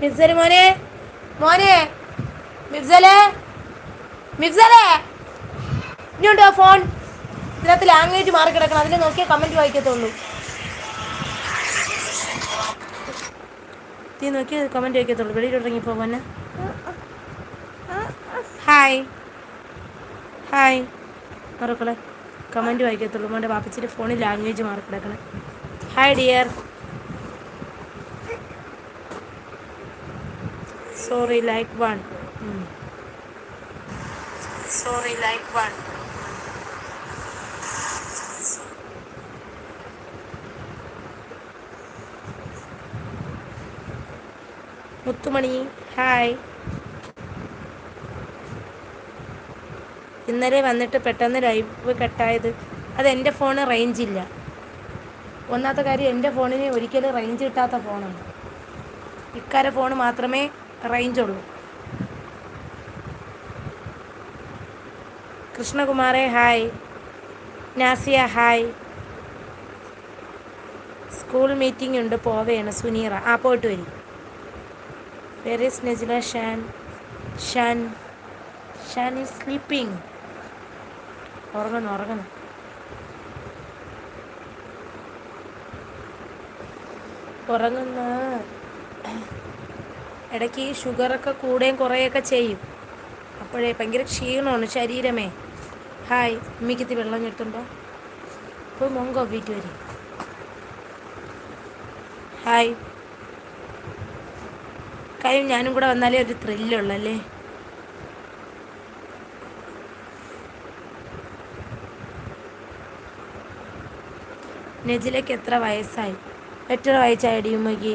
മിഫ്സൽ മോനെ. മോനെ. മിഫ്സലെ മിഫ്സലെ ഇനിയുണ്ടോ ഫോൺ? ഇതിനകത്ത് ലാംഗ്വേജ് മാറി കിടക്കണം. അതിൽ നോക്കിയാൽ കമന്റ് വായിക്കത്തുള്ളൂ. തീ നോക്കി കമന്റ് വായിക്കത്തുള്ളൂ. വെളിയിൽ ഇറങ്ങിപ്പോ മോനെ. ഹായ് ഹായ് മറക്കളെ കമന്റ് വായിക്കത്തുള്ളൂ. മോന്റെ വാപ്പച്ചിന്റെ ഫോണിൽ ലാംഗ്വേജ് മാറി കിടക്കണം. Hi dear sorry like one sorry like one മുത്തുമണി ഹായ് ഇന്നലെ വന്നിട്ട് പെട്ടെന്ന് ലൈവ് കട്ടായത് അത് എന്റെ ഫോണ് റേഞ്ച് ഇല്ല. ഒന്നാമത്തെ കാര്യം എന്റെ ഫോണിന് ഒരിക്കലും റേഞ്ച് കിട്ടാത്ത ഫോണാണ് ഇക്കാരെ ഫോൺ മാത്രമേ റേഞ്ച് ഉള്ളൂ കൃഷ്ണകുമാറെ hi. Nasiya hi. School meeting ഉണ്ട് പോവേണ് സുനീറ. ആ പോയിട്ട് വരും. Very Najila Shan Shan Shan is sleeping ഉറങ്ങുന്നു ഉറങ്ങുന്നു. ഉറങ്ങുന്ന. ഇടയ്ക്ക് ഈ ഷുഗറൊക്കെ കൂടുകയും കുറേയൊക്കെ ചെയ്യും. അപ്പോഴേ ഭയങ്കര ക്ഷീണമാണ് ശരീരമേ. ഹായ് ഉമ്മിക്കത്തി വെള്ളം ഞെടുത്തുണ്ടോ ഇപ്പോൾ മൊങ്കോ വീട്ട് വരും. ഹായ്. കാര്യം ഞാനും കൂടെ വന്നാലേ ഒരു ത്രില്ലുള്ളല്ലേ നെജിലേക്ക് എത്ര വയസ്സായി? എത്ര വയസ്സായി ഉമ്മയ്ക്ക്?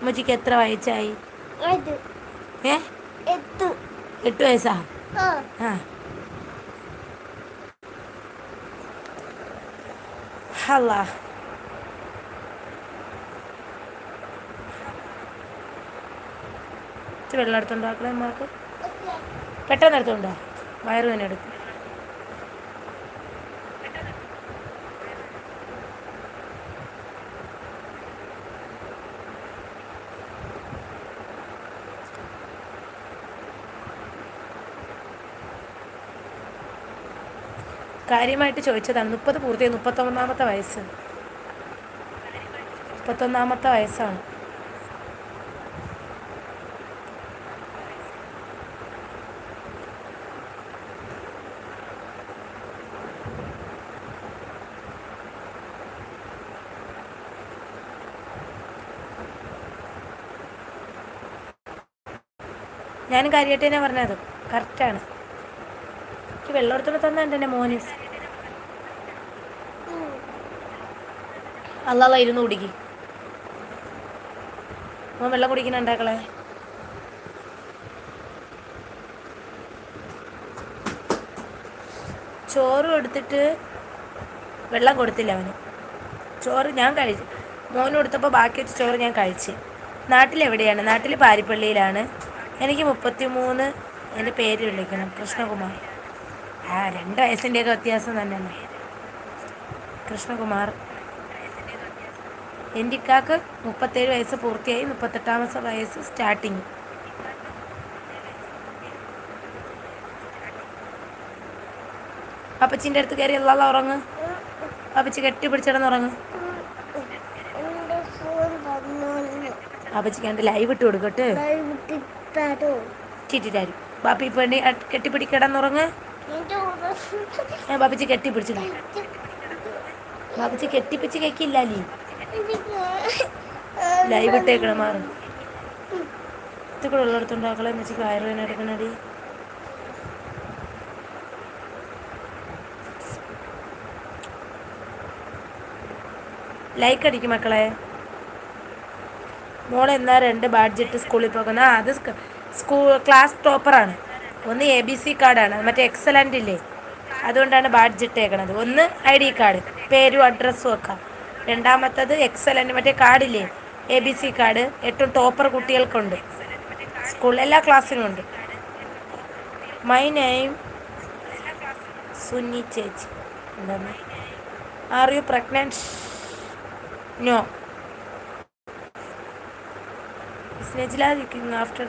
ഉമ്മച്ചിക്ക് എത്ര വയസ്സായി? ഏ? എട്ട്. വയസ്സാ? ആ. ഹല്ല. ഇച്ചിരി വെള്ളം എടുത്തുണ്ടോ ആക്കളെ അമ്മയ്ക്ക് പെട്ടെന്ന് എടുത്തുണ്ടോ വയറ് തന്നെ എടുക്കും. കാര്യമായിട്ട് ചോദിച്ചതാണ്. മുപ്പത് പൂർത്തിയായി മുപ്പത്തൊന്നാമത്തെ വയസ്സ്. മുപ്പത്തൊന്നാമത്തെ വയസ്സാണ്. ഞാൻ കാര്യമായിട്ട് തന്നെ പറഞ്ഞത് കറക്റ്റാണ് എനിക്ക് വെള്ളം തന്നെ എന്റെ മോന്. അല്ലാതെ ഇരുന്ന് കുടിക്ക്. മോൻ വെള്ളം കുടിക്കണുണ്ടാക്കളെ ചോറ് കൊടുത്തിട്ട് വെള്ളം കൊടുത്തില്ല അവന്. ചോറ് ഞാൻ കഴിച്ചു. മോന് കൊടുത്തപ്പോൾ ബാക്കി വെച്ച ചോറ് ഞാൻ കഴിച്ച്. നാട്ടിലെവിടെയാണ് നാട്ടിൽ പാരിപ്പള്ളിയിലാണ്. എനിക്ക് മുപ്പത്തി മൂന്ന് എന്റെ പേര് വിളിക്കണം. കൃഷ്ണകുമാർ. ആ രണ്ട് വയസ്സിന്റെയൊക്കെ വ്യത്യാസം തന്നെയാണ്. കൃഷ്ണകുമാർ. എന്റെ ഇക്കാക്ക് മുപ്പത്തേഴ് വയസ്സ് പൂർത്തിയായി മുപ്പത്തെട്ടാമത്തെ വയസ്സ് സ്റ്റാർട്ടിങ് അപ്പച്ചിന്റെ അടുത്ത് കയറി എല്ലാ ഉറങ്ങ്. അപ്പച്ചി കെട്ടി പിടിച്ചിടന്ന് ഉറങ്ങ്. അപ്പച്ചിക്ക് എന്റെ ലൈവ് ഇട്ട് കൊടുക്കട്ടെ ചീറ്റിട്ടാരും. ബാപ്പി പെണ്ണി കെട്ടിപ്പിടി കിടന്നുറങ്ങ് ഏ ബാപ്പച്ചി കെട്ടിപ്പിടിച്ചില്ല ബാപ്പച്ചി കെട്ടിപ്പിച്ച് കേക്കില്ലല്ലേ ലൈവ് ഇട്ടേക്കണം മാറും. ഇത് കൂടെ ഉള്ളിടത്തുണ്ടാക്കളെ അമ്മച്ചിക്ക് വയറുവേന എടുക്കണടി. ലൈക്ക് അടിക്കും മക്കളെ. മോൾ എന്നാ രണ്ട് ബാഡ്ജറ്റ് സ്കൂളിൽ പോകുന്ന? അത് സ്കൂൾ ക്ലാസ് ടോപ്പറാണ് ഒന്ന് എ ബി സി കാർഡാണ് മറ്റേ എക്സലന്റ് ഇല്ലേ? അതുകൊണ്ടാണ് ബാഡ്ജ് ഇട്ടേക്കണത്. ഒന്ന് ഐ ഡി കാർഡ് പേരും അഡ്രസ്സും ഒക്കെ. രണ്ടാമത്തത് എക്സലന്റ് മറ്റേ കാർഡില്ലേ എ ബി സി കാർഡ് ഏറ്റവും ടോപ്പർ കുട്ടികൾക്കുണ്ട്. സ്കൂളിൽ എല്ലാ ക്ലാസ്സിനും ഉണ്ട്. മൈ നെയിം സുന്നി ചേച്ചി. എന്താണ്? Are you pregnant no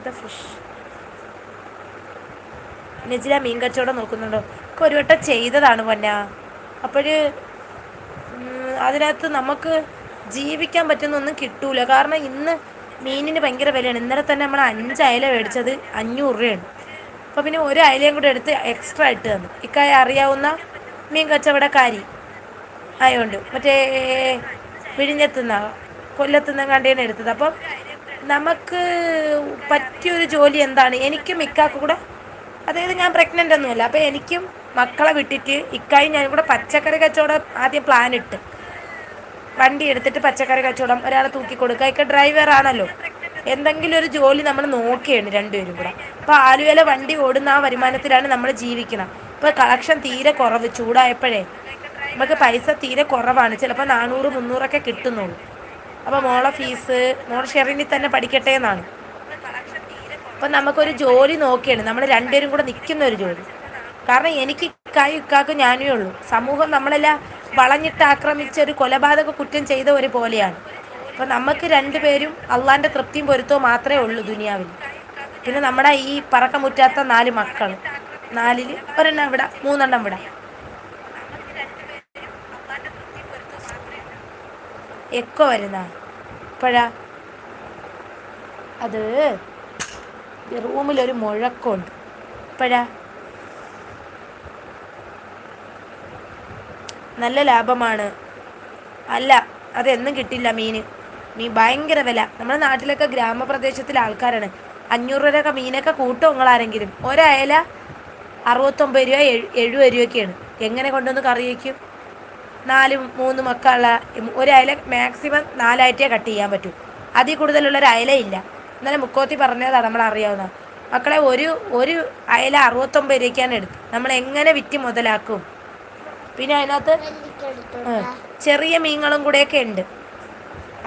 the fish Nejila മീൻ കച്ചവടം നോക്കുന്നുണ്ടോ? ഒക്കെ ഒരു വട്ടം ചെയ്തതാണ് പൊന്ന. അപ്പോൾ അതിനകത്ത് നമുക്ക് ജീവിക്കാൻ പറ്റുന്നൊന്നും കിട്ടൂല. കാരണം ഇന്ന് മീനിന് ഭയങ്കര വിലയാണ്. ഇന്നലെ തന്നെ നമ്മൾ അഞ്ച് അയല മേടിച്ചത് അഞ്ഞൂറ് രൂപയാണ്. അപ്പോൾ പിന്നെ ഒരു അയലയും കൂടെ എടുത്ത് എക്സ്ട്രാ ഇട്ട് തന്നു. ഇക്കായ അറിയാവുന്ന മീൻ കച്ചവടക്കാരി ആയതുകൊണ്ട് മറ്റേ വിഴിഞ്ഞത്തുനിന്ന കൊല്ലത്തുനിന്ന് കണ്ടേനെ എടുത്തത്. അപ്പം നമുക്ക് പറ്റിയൊരു ജോലി എന്താണ്? എനിക്കും ഇക്കാക്കും കൂടെ അതായത് ഞാൻ പ്രഗ്നന്റ് ഒന്നുമില്ല. അപ്പോൾ എനിക്കും മക്കളെ വിട്ടിട്ട് ഇക്കായി ഞാനും കൂടെ പച്ചക്കറി കച്ചവടം ആദ്യം പ്ലാൻ ഇട്ട്. വണ്ടി എടുത്തിട്ട് പച്ചക്കറി കച്ചവടം ഒരാളെ തൂക്കി കൊടുക്കുക. ഒക്കെ ഡ്രൈവർ ആണല്ലോ. എന്തെങ്കിലും ഒരു ജോലി നമ്മൾ നോക്കിയാണ് രണ്ടുപേരും കൂടെ. അപ്പോൾ ആലുവയിലെ വണ്ടി ഓടുന്ന ആ വരുമാനത്തിലാണ് നമ്മൾ ജീവിക്കണം. ഇപ്പോൾ കളക്ഷൻ തീരെ കുറവ് ചൂടായപ്പോഴേ നമുക്ക് പൈസ തീരെ കുറവാണ്. ചിലപ്പോൾ നാനൂറ് മുന്നൂറൊക്കെ കിട്ടുന്നുള്ളൂ. അപ്പോൾ മോളെ ഫീസ് മോളെ ഷെറിനിൽ തന്നെ പഠിക്കട്ടെ എന്നാണ്. അപ്പം നമുക്കൊരു ജോലി നോക്കിയാണ്. നമ്മൾ രണ്ടുപേരും കൂടെ നിൽക്കുന്ന ഒരു ജോലി. കാരണം എനിക്ക് ഇക്കായും ഇക്കാക്കും ഞാനേ ഉള്ളൂ. സമൂഹം നമ്മളെല്ലാം വളഞ്ഞിട്ട് ആക്രമിച്ച ഒരു കൊലപാതക കുറ്റം ചെയ്ത ഒരു പോലെയാണ്. അപ്പം നമുക്ക് രണ്ടുപേരും അള്ളാന്റെ തൃപ്തിയും പൊരുത്തവും മാത്രമേ ഉള്ളൂ ദുനിയാവിൽ. പിന്നെ നമ്മുടെ ഈ പറക്കമുറ്റാത്ത നാല് മക്കൾ നാലിൽ ഒരെണ്ണം ഇവിടെ മൂന്നെണ്ണം ഇവിടെ. എക്കോ വരുന്ന ഇപ്പോഴാ. അത് റൂമിലൊരു മുഴക്കമുണ്ട്. ഇപ്പോഴാ. നല്ല ലാഭമാണ്. അല്ല അതെന്നും കിട്ടില്ല മീൻ മീൻ ഭയങ്കര വില. നമ്മുടെ നാട്ടിലൊക്കെ ഗ്രാമപ്രദേശത്തിലെ ആൾക്കാരാണ്. അഞ്ഞൂറ് രൂപയൊക്കെ മീനൊക്കെ കൂട്ടും ഒരയല അറുപത്തൊമ്പത് രൂപ എഴുപത് രൂപയൊക്കെയാണ്. എങ്ങനെ കൊണ്ടുവന്ന് കറി വയ്ക്കും? നാല് മൂന്ന് മക്കളുള്ള ഒരയല മാക്സിമം നാലായിട്ടേ കട്ട് ചെയ്യാൻ പറ്റൂ. അതിൽ കൂടുതലുള്ളൊരു അയലയില്ല ഇന്നലെ മുക്കോത്തി പറഞ്ഞതാണ് നമ്മൾ അറിയാവുന്ന മക്കളെ ഒരു ഒരു അയല അറുപത്തൊമ്പത് രൂപയ്ക്കാണ് എടുത്ത്. നമ്മൾ എങ്ങനെ വിറ്റ് മുതലാക്കും? പിന്നെ അതിനകത്ത് ചെറിയ മീനുകളും കൂടെയൊക്കെ ഉണ്ട്.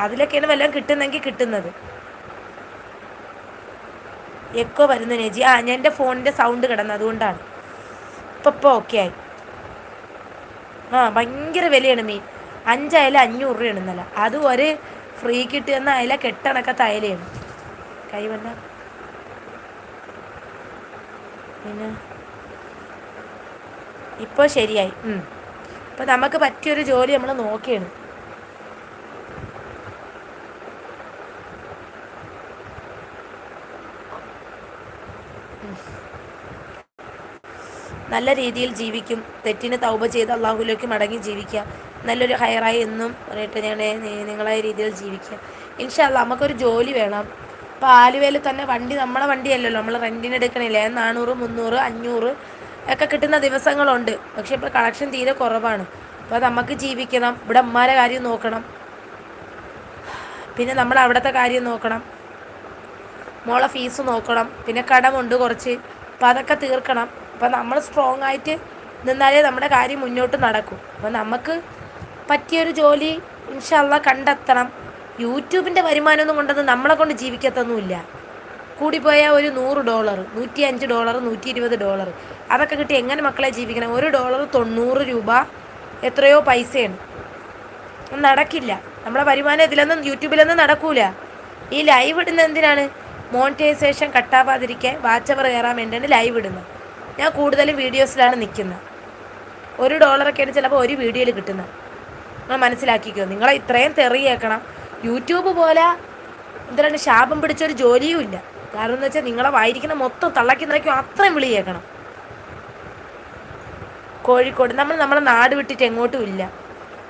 അതിലൊക്കെയാണ് വല്ലതും കിട്ടുന്നെങ്കിൽ കിട്ടുന്നത്. എക്കോ വരുന്നു നേജി. ആ ഞാൻ എന്റെ ഫോണിന്റെ സൗണ്ട് കിടന്നു അതുകൊണ്ടാണ്. ഇപ്പം ഇപ്പോൾ ഓക്കെ ആയി. ആ ഭയങ്കര വിലയാണ് മീൻ. അഞ്ചയല അഞ്ഞൂറ് രൂപയാണ് ഇന്നലെ. അതും ഒരു ഫ്രീ കിട്ടിയെന്ന അയല കെട്ടണക്കത്തെ അയലയാണ്. കൈ വന്ന പിന്നെ? ഇപ്പോൾ ശരിയായി. അപ്പോൾ നമുക്ക് പറ്റിയൊരു ജോലി നമ്മൾ നോക്കിയാണ്. നല്ല രീതിയിൽ ജീവിക്കും. തെറ്റിന് തൗബ ചെയ്ത് അള്ളാഹുലേക്ക് മടങ്ങി ജീവിക്കുക. നല്ലൊരു ഹയറായി എന്നും പറഞ്ഞിട്ട് ഞാൻ നിങ്ങളായ രീതിയിൽ ജീവിക്കുക. ഇൻഷാല്ല നമുക്കൊരു ജോലി വേണം. ഇപ്പോൾ ആലുവയിൽ തന്നെ വണ്ടി നമ്മളെ വണ്ടിയല്ലല്ലോ. നമ്മൾ റെന്റിന് എടുക്കണില്ലേ? നാനൂറ് മുന്നൂറ് അഞ്ഞൂറ് ഒക്കെ കിട്ടുന്ന ദിവസങ്ങളുണ്ട്. പക്ഷേ ഇപ്പോൾ കളക്ഷൻ തീരെ കുറവാണ്. അപ്പോൾ നമുക്ക് ജീവിക്കണം. ഇവിടെ അമ്മാരെ കാര്യം നോക്കണം. പിന്നെ നമ്മൾ അവിടുത്തെ കാര്യം നോക്കണം. മോളെ ഫീസ് നോക്കണം. പിന്നെ കടമുണ്ട് കുറച്ച്. അപ്പോൾ അതൊക്കെ തീർക്കണം. അപ്പോൾ നമ്മൾ സ്ട്രോങ് ആയിട്ട് നിന്നാലേ നമ്മുടെ കാര്യം മുന്നോട്ട് നടക്കും. അപ്പോൾ നമുക്ക് പറ്റിയൊരു ജോലി ഇൻഷല്ല കണ്ടെത്തണം. യൂട്യൂബിന്റെ വരുമാനമൊന്നും കൊണ്ടൊന്നും നമ്മളെ കൊണ്ട് ജീവിക്കത്തൊന്നുമില്ല. കൂടിപ്പോയാൽ ഒരു നൂറ് ഡോളർ നൂറ്റി അഞ്ച് ഡോളർ നൂറ്റി ഇരുപത് ഡോളർ. അതൊക്കെ കിട്ടി എങ്ങനെ മക്കളെ ജീവിക്കണം? ഒരു ഡോളർ തൊണ്ണൂറ് രൂപ എത്രയോ പൈസയാണ്. നടക്കില്ല. നമ്മളെ വരുമാനം ഇതിലൊന്നും യൂട്യൂബിലൊന്നും നടക്കൂല. ഈ ലൈവ് ഇടുന്ന എന്തിനാണ്? മോണിറ്റൈസേഷൻ കട്ടാവാതിരിക്കെ വാച്ചവർ കയറാൻ വേണ്ടിയാണ് ലൈവ് ഇടുന്നത്. ഞാൻ കൂടുതലും വീഡിയോസിലാണ് നിൽക്കുന്നത്. ഒരു ഡോളറൊക്കെയാണ് ചിലപ്പോൾ ഒരു വീഡിയോയിൽ കിട്ടുന്നത്. നിങ്ങൾ മനസ്സിലാക്കിക്കോ. നിങ്ങളെ ഇത്രയും തെറിയേക്കണം യൂട്യൂബ് പോലെ എന്താണ് ശാപം പിടിച്ചൊരു ജോലിയും ഇല്ല. കാരണം എന്ന് വെച്ചാൽ നിങ്ങളെ വായിരിക്കുന്ന മൊത്തം തള്ളക്കി നിറയ്ക്കും അത്രയും വിളി കേൾക്കണം. കോഴിക്കോട് നമ്മൾ നമ്മളെ നാട് വിട്ടിട്ട് എങ്ങോട്ടും ഇല്ല.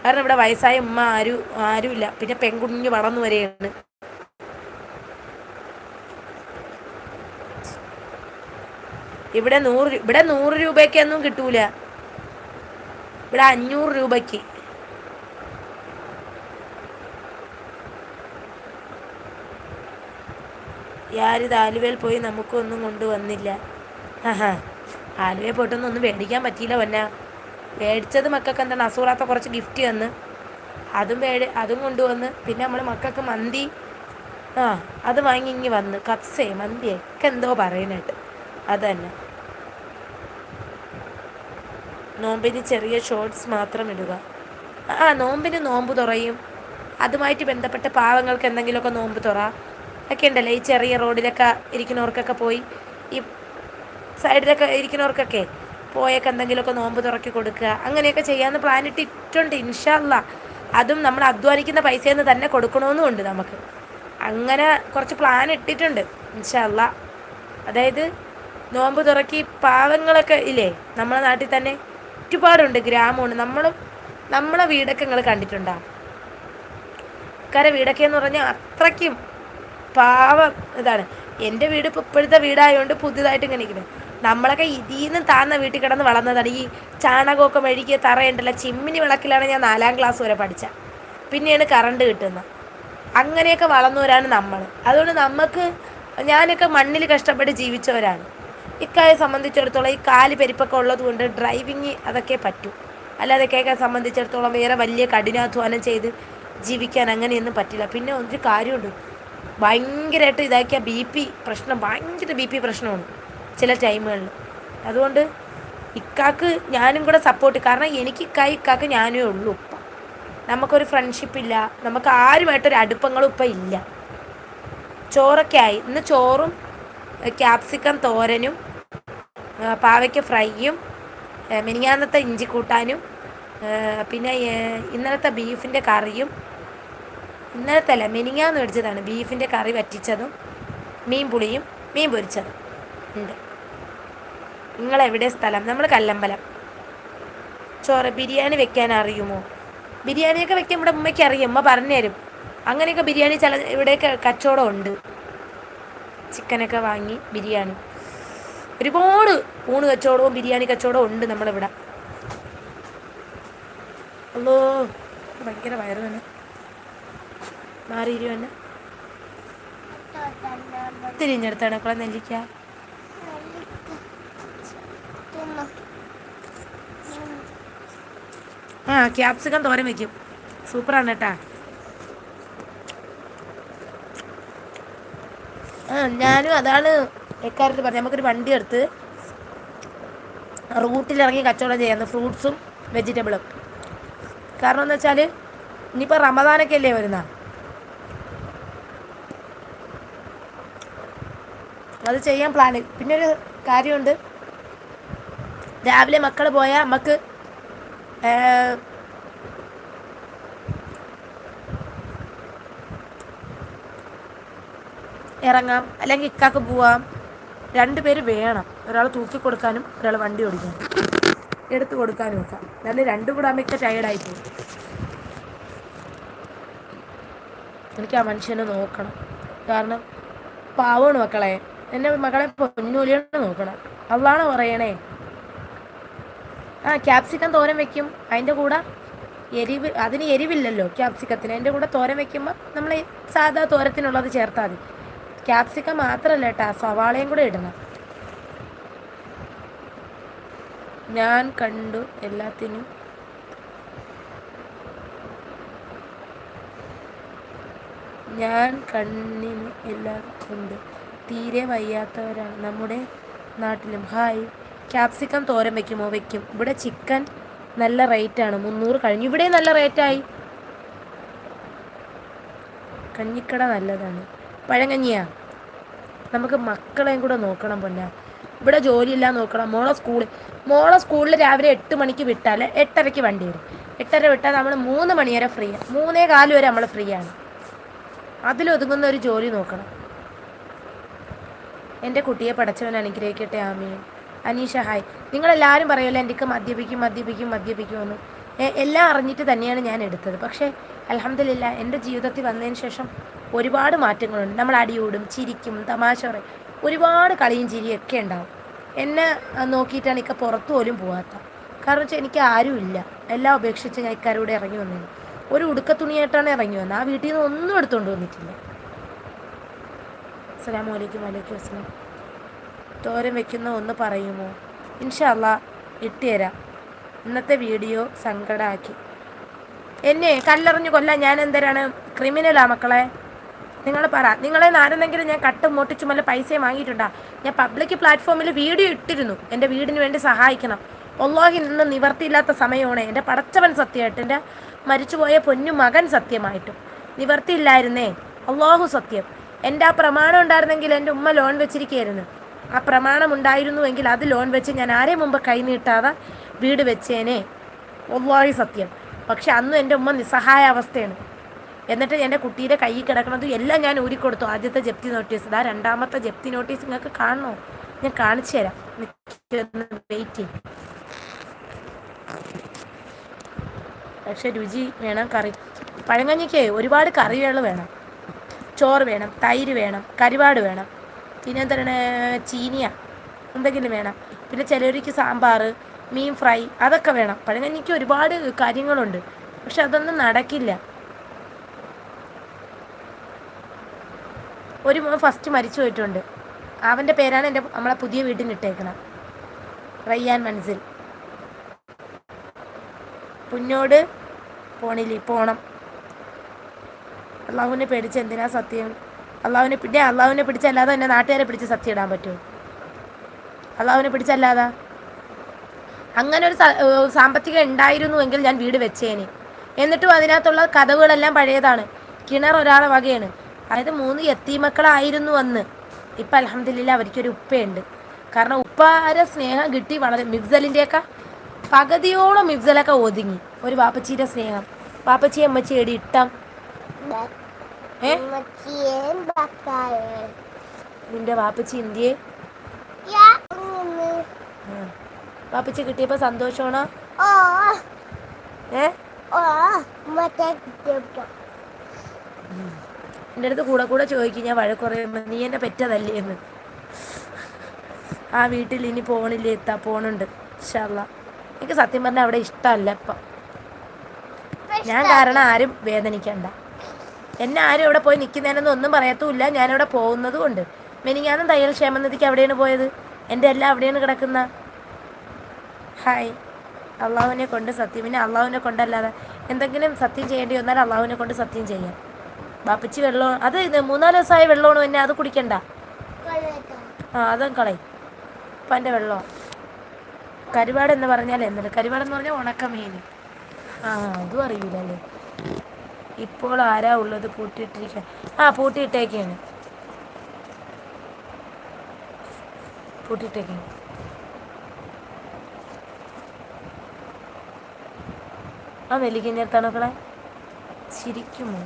കാരണം ഇവിടെ വയസ്സായ ഉമ്മ ആരും ആരുമില്ല പിന്നെ പെൺകുഞ്ഞ് വളർന്നു വരെയാണ് ഇവിടെ നൂറ് ഇവിടെ നൂറ് രൂപയ്ക്കൊന്നും കിട്ടൂല. ഇവിടെ അഞ്ഞൂറ് രൂപയ്ക്ക്. യാരിത് ആലുവയിൽ പോയി നമുക്കൊന്നും കൊണ്ടുവന്നില്ല. ആഹാ. ആലുവയിൽ പോയിട്ടൊന്നും ഒന്നും മേടിക്കാൻ പറ്റിയില്ല വന്ന മേടിച്ചത് മക്കൾക്ക് എന്താണ്? അസൂറാത്ത കുറച്ച് ഗിഫ്റ്റ് തന്ന്. അതും മേടി അതും കൊണ്ടുവന്ന്. പിന്നെ നമ്മൾ മക്കൾക്ക് മന്തി. ആ അത് വാങ്ങി ഇങ്ങി വന്ന്. കപ്സേ മന്തിയൊക്കെ എന്തോ പറയുന്നിട്ട് അത് തന്നെ നോമ്പിന് ചെറിയ ഷോർട്സ് മാത്രം ഇടുക. ആ നോമ്പിന് നോമ്പ് തുറയും. അതുമായിട്ട് ബന്ധപ്പെട്ട പാവങ്ങൾക്ക് എന്തെങ്കിലുമൊക്കെ നോമ്പ് തുറ. ഒക്കെ ഉണ്ടല്ലോ? ഈ ചെറിയ റോഡിലൊക്കെ ഇരിക്കുന്നവർക്കൊക്കെ പോയി ഈ സൈഡിലൊക്കെ ഇരിക്കുന്നവർക്കൊക്കെ പോയൊക്കെ എന്തെങ്കിലുമൊക്കെ നോമ്പ് തുറക്കി കൊടുക്കുക അങ്ങനെയൊക്കെ ചെയ്യാമെന്ന് പ്ലാൻ ഇട്ടിട്ടുണ്ട് ഇൻഷല്ല അതും നമ്മൾ അധ്വാനിക്കുന്ന പൈസയെന്ന് നിന്ന് തന്നെ കൊടുക്കണമെന്നുമുണ്ട് നമുക്ക്. അങ്ങനെ കുറച്ച് പ്ലാൻ ഇട്ടിട്ടുണ്ട് ഇൻഷല്ല അതായത് നോമ്പ് തുറക്കി പാവങ്ങളൊക്കെ ഇല്ലേ നമ്മളെ നാട്ടിൽ തന്നെ ഒരുപാടുണ്ട് ഗ്രാമമുണ്ട്. നമ്മളും നമ്മളെ വീടൊക്കെ നിങ്ങൾ കണ്ടിട്ടുണ്ടോ? കര വീടൊക്കെ എന്ന് പറഞ്ഞാൽ അത്രയ്ക്കും പാവം ഇതാണ്. എന്റെ വീട് ഇപ്പോൾ ഇപ്പോഴത്തെ വീടായതുകൊണ്ട് പുതിയതായിട്ട് ഇങ്ങനെ ഇരിക്കുന്നത് നമ്മളൊക്കെ ഇതിൽ നിന്ന് താഴ്ന്ന വീട്ടിൽ കിടന്ന് വളർന്നതാണ്. ഈ ചാണകമൊക്കെ മെഴുകിയ തറയുണ്ടല്ലോ ചിമ്മിനി വിളക്കിലാണ് ഞാൻ നാലാം ക്ലാസ് വരെ പഠിച്ച പിന്നെയാണ് കറണ്ട് കിട്ടുന്നത്. അങ്ങനെയൊക്കെ വളർന്നവരാണ് നമ്മൾ അതുകൊണ്ട് നമുക്ക് ഞാനൊക്കെ മണ്ണിൽ കഷ്ടപ്പെട്ട് ജീവിച്ചവരാണ്. ഇക്കായെ സംബന്ധിച്ചിടത്തോളം ഈ കാൽ പെരുപ്പൊക്കെ ഉള്ളത് കൊണ്ട് ഡ്രൈവിങ് അതൊക്കെ പറ്റൂ. അല്ലാതെ കേൾക്കാൻ സംബന്ധിച്ചിടത്തോളം വേറെ വലിയ കഠിനാധ്വാനം ചെയ്ത് ജീവിക്കാൻ അങ്ങനെയൊന്നും പറ്റില്ല. പിന്നെ ഒരു കാര്യമുണ്ട്. ഭയങ്കരമായിട്ട് ഇതാക്കിയ ബി പി പ്രശ്നം ഭയങ്കര ബി പി പ്രശ്നമാണ് ചില ടൈമുകളിൽ. അതുകൊണ്ട് ഇക്കാക്ക് ഞാനും കൂടെ സപ്പോർട്ട് കാരണം എനിക്ക് ഇക്കായി ഇക്കാക്ക് ഞാനേ ഉള്ളൂ ഇപ്പം നമുക്കൊരു ഫ്രണ്ട്ഷിപ്പ് ഇല്ല നമുക്ക് ആരുമായിട്ടൊരു അടുപ്പങ്ങളും ഇപ്പം ഇല്ല. ചോറൊക്കെ ആയി. ഇന്ന് ചോറും ക്യാപ്സിക്കം തോരനും പാവയ്ക്ക ഫ്രൈയും മിനിങ്ങാന്നത്തെ ഇഞ്ചി കൂട്ടാനും പിന്നെ ഇന്നലത്തെ ബീഫിന്റെ കറിയും ഇന്നലത്തെ അല്ല മിനിങ്ങാന്ന് മേടിച്ചതാണ് ബീഫിന്റെ കറി വറ്റിച്ചതും മീൻ പുളിയും മീൻ പൊരിച്ചതും. ഉണ്ട്. നിങ്ങളെവിടെ സ്ഥലം? നമ്മൾ കല്ലമ്പലം. ചോറ് ബിരിയാണി വെക്കാൻ അറിയുമോ? ബിരിയാണിയൊക്കെ വെക്കാൻ ഇവിടെ ഉമ്മയ്ക്ക് അറിയും. ഉമ്മ പറഞ്ഞു തരും. അങ്ങനെയൊക്കെ ബിരിയാണി ചില ഇവിടെയൊക്കെ കച്ചവടം ഉണ്ട്. ചിക്കനൊക്കെ വാങ്ങി ബിരിയാണി. ഒരുപാട് ഊണ് കച്ചവടവും ബിരിയാണി കച്ചവടവും ഉണ്ട് നമ്മളിവിടെ. അല്ലോ ഭയങ്കര വയറ് തന്നെ മാറിയിരുന്നു തന്നെ തിരിഞ്ഞെടുത്താണ് കുളം നെല്ലിക്ക. ആ ക്യാപ്സിക്കം തോരൻ വെക്കും. സൂപ്പറാണ് കേട്ടാ. ആ ഞാനും അതാണ് എക്കാരത്ത് പറഞ്ഞത്. നമുക്കൊരു വണ്ടി എടുത്ത് റൂട്ടിലിറങ്ങി കച്ചവടം ചെയ്യാമെന്ന് ഫ്രൂട്ട്സും വെജിറ്റബിളും. കാരണം എന്ന് വെച്ചാൽ ഇനിയിപ്പോൾ റമദാനൊക്കെ അല്ലേ വരുന്ന? അത് ചെയ്യാൻ പ്ലാൻ പിന്നെ ഒരു കാര്യമുണ്ട്. രാവിലെ മക്കൾ പോയാൽ നമുക്ക് ഇറങ്ങാം. അല്ലെങ്കിൽ ഇക്കാക്ക് പോവാം. രണ്ട് പേര് വേണം. ഒരാൾ തൂക്കി കൊടുക്കാനും ഒരാൾ വണ്ടി ഓടിക്കാനും. എടുത്തു കൊടുക്കാനും ഒക്കെ. നല്ല രണ്ടും കൂടെ ആകുമ്പോൾ ടയർഡായി പോകും എനിക്ക് ആ മനുഷ്യനെ നോക്കണം. കാരണം പാവമാണ് മക്കളെ. എന്റെ മകളെ പൊന്നൂലിയാണ് നോക്കണം അവളാണോ പറയണേ? ആ ക്യാപ്സിക്കം തോരൻ വെക്കും. അതിന്റെ കൂടെ എരിവ് അതിന് എരിവില്ലല്ലോ ക്യാപ്സിക്കത്തിന് അതിന്റെ കൂടെ തോരൻ വെക്കുമ്പോൾ നമ്മൾ സാധാ തോരത്തിനുള്ളത് ചേർത്താൽ മതി. ക്യാപ്സിക്കം മാത്രമല്ല കേട്ടോ സവാളയും കൂടെ ഇടണം. ഞാൻ കണ്ടു എല്ലാത്തിനും. ഞാൻ കണ്ണിന് എല്ലാം ഉണ്ട്. തീരെ വയ്യാത്തവരാണ് നമ്മുടെ നാട്ടിലും. ഹായ്. ക്യാപ്സിക്കം തോരൻ വെക്കുമോ? വെക്കും. ഇവിടെ ചിക്കൻ നല്ല റേറ്റാണ്. മുന്നൂറ് കഴിഞ്ഞു. ഇവിടെ നല്ല റേറ്റായി. കഞ്ഞിക്കട നല്ലതാണ്. പഴങ്കഞ്ഞിയാ? നമുക്ക് മക്കളെയും കൂടെ നോക്കണം പൊന്ന. ഇവിടെ ജോലിയില്ല നോക്കണം. മോളെ സ്കൂളിൽ മോളെ സ്കൂളിൽ രാവിലെ എട്ട് മണിക്ക് വിട്ടാൽ എട്ടരയ്ക്ക് വണ്ടി വരും. എട്ടര വിട്ടാൽ നമ്മൾ മൂന്ന് മണി വരെ ഫ്രീ മൂന്നേ കാൽ വരെ നമ്മൾ ഫ്രീ ആണ് അതിലൊതുങ്ങുന്ന ഒരു ജോലി നോക്കണം. എന്റെ കുട്ടിയെ പടച്ചവൻ അനുഗ്രഹിക്കട്ടെ ആമീൻ. അനീഷ ഹായ്. നിങ്ങളെല്ലാവരും പറയുമല്ലോ എന്റെ മദ്യപിക്കും മദ്യപിക്കും മദ്യപിക്കുമെന്ന് എല്ലാം അറിഞ്ഞിട്ട് തന്നെയാണ് ഞാൻ എടുത്തത്. പക്ഷേ അലഹമില്ല എന്റെ ജീവിതത്തിൽ വന്നതിന് ശേഷം ഒരുപാട് മാറ്റങ്ങളുണ്ട്. നമ്മൾ അടിയോടും ചിരിക്കും തമാശ പറയും. ഒരുപാട് കളിയും ചിരിയും ഒക്കെ ഉണ്ടാവും. എന്നെ നോക്കിയിട്ടാണ് ഇക്ക പുറത്തു പോലും പോകാത്ത കാരണം വെച്ചാൽ എനിക്ക് ആരുമില്ല എല്ലാം ഉപേക്ഷിച്ച് ഞാൻ ഇക്കാരൂടെ ഇറങ്ങി വന്നത് ഒരു ഉടുക്ക ഉടുക്കത്തുണിയായിട്ടാണ് ഇറങ്ങി വന്നത്. ആ വീട്ടിൽ നിന്ന് ഒന്നും എടുത്തുകൊണ്ട് വന്നിട്ടില്ല. അസ്സാം വലൈക്കും വലൈക്കും അസ്സാം തോരൻ വെക്കുന്ന ഒന്ന് പറയുമോ? ഇൻഷല്ല ഇട്ടുതരാം. ഇന്നത്തെ വീഡിയോ സങ്കടമാക്കി എന്നെ കല്ലെറിഞ്ഞു കൊല്ലാൻ ഞാൻ എന്തരാണ് ക്രിമിനലാ മക്കളെ? നിങ്ങൾ പറ. നിങ്ങളെ നാരെന്നെങ്കിലും ഞാൻ കട്ടും മുട്ടിച്ചും വല്ല പൈസയും വാങ്ങിയിട്ടുണ്ടാ? ഞാൻ പബ്ലിക് പ്ലാറ്റ്ഫോമിൽ വീഡിയോ ഇട്ടിരുന്നു. എന്റെ വീടിന് വേണ്ടി സഹായിക്കണം. ഒള്ളോഹി നിന്ന് നിവർത്തിയില്ലാത്ത സമയമാണ്. എന്റെ പടച്ചവൻ സത്യമായിട്ട് എന്റെ മരിച്ചുപോയ പൊന്നു മകൻ സത്യമായിട്ടും. നിവർത്തിയില്ലായിരുന്നേ. അള്ളാഹു സത്യം. എന്റെ ആ പ്രമാണം ഉണ്ടായിരുന്നെങ്കിൽ എന്റെ ഉമ്മ ലോൺ വെച്ചിരിക്കുകയായിരുന്നു. ആ പ്രമാണം ഉണ്ടായിരുന്നുവെങ്കിൽ അത് ലോൺ വെച്ച് ഞാൻ ആരെ മുമ്പ് കൈനീട്ടാതെ വീട് വെച്ചേനെ. ഒന്നായി സത്യം. പക്ഷെ അന്നും എന്റെ ഉമ്മ നിസ്സഹായ അവസ്ഥയാണ്. എന്നിട്ട് എന്റെ കുട്ടിയുടെ കയ്യിൽ കിടക്കണതും എല്ലാം ഞാൻ ഊരിക്കൊടുത്തു. ആദ്യത്തെ ജപ്തി നോട്ടീസ്. ഇതാ രണ്ടാമത്തെ ജപ്തി നോട്ടീസ്. നിങ്ങൾക്ക് കാണണോ? ഞാൻ കാണിച്ചു തരാം. വെയിറ്റ് ചെയ്യും. പക്ഷെ രുചി വേണം. കറി. പഴങ്കഞ്ഞിക്ക് ഒരുപാട് കറികൾ വേണം. ചോറ് വേണം തൈര് വേണം കരുവാട് വേണം. പിന്നെ എന്താണ് ചീനിയ എന്തെങ്കിലും വേണം. പിന്നെ ചിലവർക്ക് സാമ്പാർ മീൻ ഫ്രൈ അതൊക്കെ വേണം. പഴങ്കഞ്ഞിക്ക് ഒരുപാട് കാര്യങ്ങളുണ്ട്. പക്ഷെ അതൊന്നും നടക്കില്ല. ഒരു ഫസ്റ്റ് മരിച്ചു പോയിട്ടുണ്ട്. അവന്റെ പേരാണ് എന്റെ നമ്മളെ പുതിയ വീട്ടിൽ ഇട്ടേക്കണം റയ്യാൻ മനസ്സിൽ പുന്നോട് പോണില്ലേ പോണം. അള്ളാഹുവിനെ പേടിച്ച് എന്തിനാ സത്യം? അള്ളാഹുവിനെ പിന്നെ അള്ളാഹുവിനെ പിടിച്ചല്ലാതെ എന്നെ നാട്ടുകാരെ പിടിച്ച് സത്യം ഇടാൻ പറ്റുമോ? അള്ളാഹുവിനെ പിടിച്ചല്ലാതെ? അങ്ങനെ ഒരു സാമ്പത്തികം ഉണ്ടായിരുന്നുവെങ്കിൽ ഞാൻ വീട് വെച്ചേനെ. എന്നിട്ടും അതിനകത്തുള്ള കഥകളെല്ലാം പഴയതാണ്. കിണർ ഒരാളെ വകയാണ്. അതായത് മൂന്ന് എത്തിമക്കളായിരുന്നു അന്ന്. ഇപ്പം അലഹമില്ല അവർക്കൊരു ഉപ്പയുണ്ട്. കാരണം ഉപ്പാരെ സ്നേഹം കിട്ടി വളരെ മിഫ്സലിന്റെയൊക്കെ. പകുതിയോളം മിഫ്സലൊക്കെ ഒതുങ്ങി. ഒരു വാപ്പച്ചീന്റെ സ്നേഹം. വാപ്പച്ചി അമ്മച്ചി എടി ഇട്ടം. നിന്റെ വാപ്പച്ചി ഇന്ത്യയെ? വാപ്പച്ചി കിട്ടിയപ്പോ സന്തോഷമാണോ? എന്റെ എന്റെ അടുത്ത് കൂടെ കൂടെ ചോദിക്കും ഞാൻ വഴക്കുറയുമ്പോൾ നീ എന്നെ പെറ്റതല്ലേ എന്ന്. ആ വീട്ടിൽ ഇനി പോണില്ല എത്താ പോണുണ്ട് എനിക്ക് സത്യം പറഞ്ഞാൽ അവിടെ ഇഷ്ടമല്ല ഇപ്പം. ഞാൻ കാരണം ആരും വേദനിക്കണ്ട. എന്നെ ആരും ഇവിടെ പോയി നിൽക്കുന്നതിനൊന്നും ഒന്നും പറയത്തുമില്ല. ഞാനിവിടെ പോകുന്നതും ഉണ്ട് മെനിങ്ങാനും തയ്യൽ ക്ഷേമനിധിക്ക് അവിടെയാണ് പോയത്. എന്റെ എല്ലാം അവിടെയാണ് കിടക്കുന്ന. ഹായ്. അള്ളാഹുവിനെ കൊണ്ട് സത്യം. പിന്നെ അള്ളാഹുവിനെ കൊണ്ടല്ലാതെ എന്തെങ്കിലും സത്യം ചെയ്യേണ്ടി വന്നാൽ അള്ളാഹുവിനെ കൊണ്ട് സത്യം ചെയ്യാം. ബാപ്പച്ചി വെള്ളം അത് ഇത് മൂന്നാൽ ദിവസമായ വെള്ളമാണ് പിന്നെ അത് കുടിക്കണ്ട. ആ അതും കളയും. അപ്പം എന്റെ വെള്ളം? കരുവാട് എന്ന് പറഞ്ഞാൽ എന്താണ്? കരുവാടെന്ന് പറഞ്ഞാൽ ഉണക്കമീൻ. ആ അതും അറിയില്ലല്ലേ? ഇപ്പോൾ ആരാ ഉള്ളത് പൂട്ടിയിട്ടിരിക്ക ആ പൂട്ടിയിട്ടേക്കാണ്. പൂട്ടിയിട്ടേക്കാണ്. ആ നെല്ലിക്കഞ്ഞ തണുക്കളെ ചിരിക്കുമോ?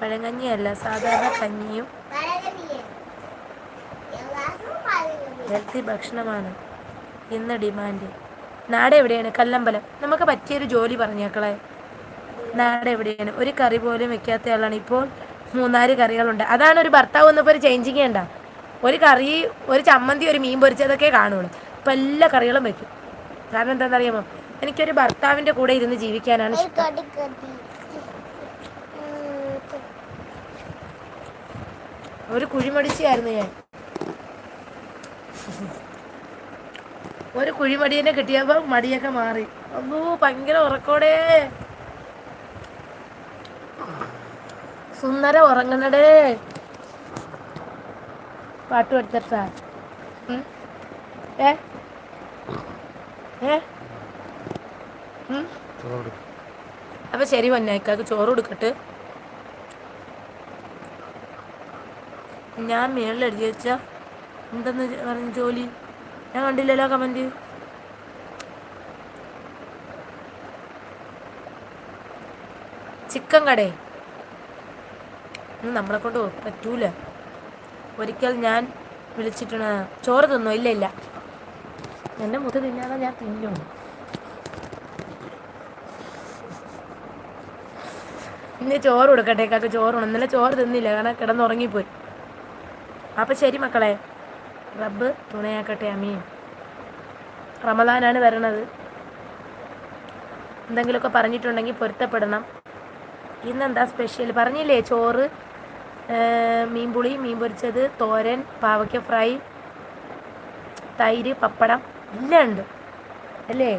പഴങ്കഞ്ഞിയല്ല സാധാരണ കഞ്ഞിയും. ഹെൽത്തി ഭക്ഷണമാണ് ഇന്ന് ഡിമാൻഡ്. നാട് എവിടെയാണ്? കല്ലമ്പലം. നമുക്ക് പറ്റിയൊരു ജോലി പറഞ്ഞേക്കളെ. നാട് എവിടെയാണ്? ഒരു കറി പോലും വെക്കാത്ത ആളാണ്. ഇപ്പോൾ മൂന്നാൽ കറികളുണ്ട്. അതാണ് ഒരു ഭർത്താവ് വന്നപ്പോൾ ഒരു ചേഞ്ചിങ് ചെയ്യേണ്ട ഒരു കറി ഒരു ചമ്മന്തി ഒരു മീൻ പൊരിച്ചതൊക്കെ കാണുള്ളൂ. ഇപ്പം എല്ലാ കറികളും വെക്കും. കാരണം എന്താണെന്നറിയാമോ? എനിക്കൊരു ഭർത്താവിന്റെ കൂടെ ഇരുന്ന് ജീവിക്കാനാണ് ഇഷ്ടം. ഒരു കുഴിമടിച്ചായിരുന്നു ഞാൻ. ഒരു കുഴിമടിയെ കിട്ടിയപ്പോൾ മടിയൊക്കെ മാറി. ഒന്നു ഭയങ്കര ഉറക്കോടെ. സുന്ദര ഉറങ്ങണടേ. പാട്ട് പഠിച്ചാ അപ്പൊ ശരി വന്നേക്കാക്ക് ചോറ് കൊടുക്കട്ട്. ഞാൻ മേളിൽ എഴുതി വെച്ച എന്തെന്ന് പറഞ്ഞു ജോലി? ഞാൻ കണ്ടില്ലല്ലോ കമന്റ് ചിക്കൻ കടേ. നമ്മളെ കൊണ്ട് പറ്റൂല. ഒരിക്കൽ ഞാൻ വിളിച്ചിട്ടാണ്. ചോറ് തിന്നോ? ഇല്ല ഇല്ല. എന്റെ മുത്ത് തിന്നാതെ ഞാൻ തിന്നു. ഇന്ന് ചോറ് കൊടുക്കട്ടെ കാക്ക. ചോറ് ഇന്നലെ ചോറ് തിന്നില്ല. കാരണം കിടന്നുറങ്ങിപ്പോയി. അപ്പം ശരി മക്കളെ. റബ്ബ് തുണയാക്കട്ടെ അമീൻ റമദാനാണ് വരണത്. എന്തെങ്കിലുമൊക്കെ പറഞ്ഞിട്ടുണ്ടെങ്കിൽ പൊരുത്തപ്പെടണം. ഇന്നെന്താ സ്പെഷ്യൽ പറഞ്ഞില്ലേ ചോറ് മീൻപുളി മീൻ പൊരിച്ചത് തോരൻ പാവയ്ക്ക ഫ്രൈ തൈര് പപ്പടം എല്ലാം ഉണ്ട്. അല്ലേ?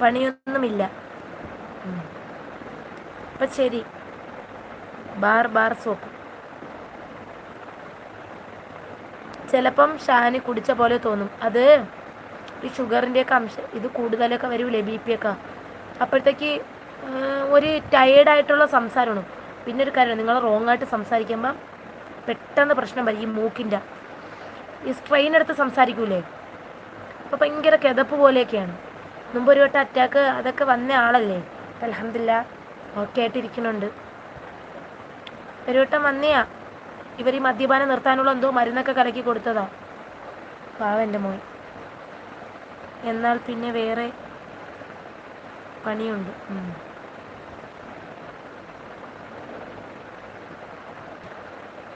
പണിയൊന്നുമില്ല. അപ്പം ശരി. Bar bar soap. ചിലപ്പം ഷാനി കുടിച്ച പോലെ തോന്നും. അത് ഈ ഷുഗറിന്റെയൊക്കെ അംശം ഇത് കൂടുതലൊക്കെ വരൂലേ ബി പി ഒക്കെ. അപ്പോഴത്തേക്ക് ഒരു ടയേർഡായിട്ടുള്ള സംസാരമാണ്. പിന്നെ ഒരു കാര്യമാണ് നിങ്ങൾ റോങ് ആയിട്ട് സംസാരിക്കുമ്പം പെട്ടെന്ന് പ്രശ്നം വരും ഈ മൂക്കിന്റെ ഈ സ്ട്രെയിൻ എടുത്ത് സംസാരിക്കൂലേ? അപ്പോൾ ഭയങ്കര കിതപ്പ് പോലെയൊക്കെയാണ്. മുമ്പ് ഒരു വട്ടം അറ്റാക്ക് അതൊക്കെ വന്ന ആളല്ലേ? അലഹമില്ല ഓക്കെ ആയിട്ടിരിക്കുന്നുണ്ട് ഒരു വട്ടം വന്നെയാ. ഇവർ ഈ മദ്യപാനം നിർത്താനുള്ള എന്തോ മരുന്നൊക്കെ കലക്കി കൊടുത്തതാ. പാവന്റെ മോൻ. എന്നാൽ പിന്നെ വേറെ പണിയുണ്ട്.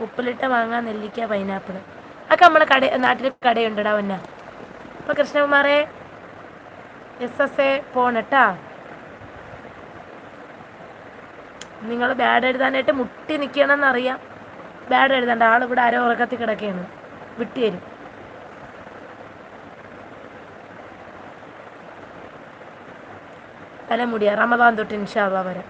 ഉപ്പിലിട്ട മാങ്ങ നെല്ലിക്ക പൈനാപ്പിൾ അതൊക്കെ നമ്മളെ കട നാട്ടിൽ കടയുണ്ടടാ പിന്നെ. അപ്പോൾ കൃഷ്ണകുമാറെ എസ് എസ് എ പോണട്ടാ. നിങ്ങൾ ബാഡ് എഴുതാനായിട്ട് മുട്ടി നിൽക്കണമെന്നറിയാം. ബാഡ് എഴുതണ്ട. ഇവിടെ ആരോ ഉറക്കത്തിൽ കിടക്കുകയാണ്. വിട്ടുതരും തലമുടിയ റമദാൻ തൊട്ട് ഇൻഷാള്ള വരെ.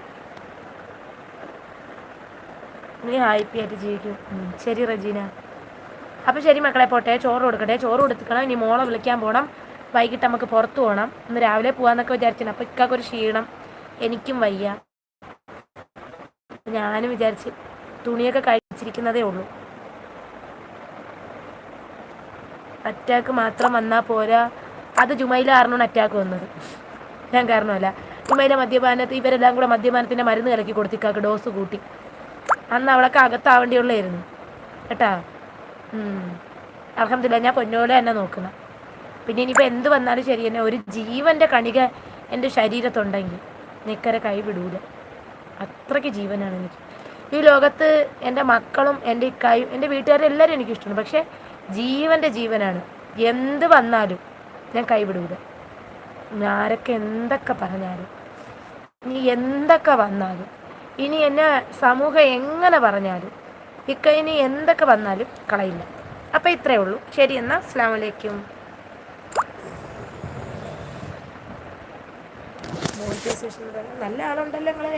നീ ഹാപ്പി ആയിട്ട് ജീവിക്കും. ശരി റജീന. അപ്പോൾ ശരി മക്കളെ പോട്ടെ. ചോറ് കൊടുക്കട്ടെ. ചോറ് കൊടുത്തിക്കണം. ഇനി മോളെ വിളിക്കാൻ പോകണം വൈകിട്ട് നമുക്ക് പുറത്ത് പോകണം ഇന്ന് രാവിലെ പോകാന്നൊക്കെ വിചാരിച്ചിരുന്നു അപ്പോൾ ഇക്കൊരു ക്ഷീണം. എനിക്കും വയ്യ. ഞാനും വിചാരിച്ച് തുണിയൊക്കെ കഴിച്ചിരിക്കുന്നതേ ഉള്ളൂ. അറ്റാക്ക് മാത്രം വന്നാൽ പോരാ. അത് ജുമൈല കാരണമാണ് അറ്റാക്ക് വന്നത്. ഞാൻ കാരണമല്ല. ജുമൈല മദ്യപാനത്ത് ഇവരെല്ലാം കൂടെ മദ്യപാനത്തിന്റെ മരുന്ന് കലക്കി കൊടുത്തിക്കാക്ക് ഡോസ് കൂട്ടി. അന്ന് അവളൊക്കെ അകത്താവേണ്ടിയുള്ളായിരുന്നു. കേട്ടാ? അർഹമില്ല ഞാൻ പൊന്നോലെ തന്നെ നോക്കണം പിന്നെ ഇനിയിപ്പോൾ എന്ത് വന്നാലും ശരി തന്നെ ഒരു ജീവന്റെ കണിക എന്റെ ശരീരത്തുണ്ടെങ്കിൽ നിക്കരെ കൈ വിടൂല അത്രയ്ക്ക് ജീവനാണ് എനിക്ക്. ഈ ലോകത്ത് എന്റെ മക്കളും എന്റെ ഇക്കായും എന്റെ വീട്ടുകാരെല്ലാവരും എനിക്ക് ഇഷ്ടമാണ് പക്ഷേ ജീവന്റെ ജീവനാണ്. എന്ത് വന്നാലും ഞാൻ കൈവിടൂല. ആരൊക്കെ എന്തൊക്കെ പറഞ്ഞാലും ഇനി എന്തൊക്കെ വന്നാലും ഇനി എന്നെ സമൂഹം എങ്ങനെ പറഞ്ഞാലും ഇക്ക ഇനി എന്തൊക്കെ വന്നാലും കളയില്ല. അപ്പം ഇത്രയേ ഉള്ളൂ. ശരി എന്നാൽ അസ്സാം വലൈക്കും നല്ല ആളുണ്ടല്ലോ നിങ്ങളെ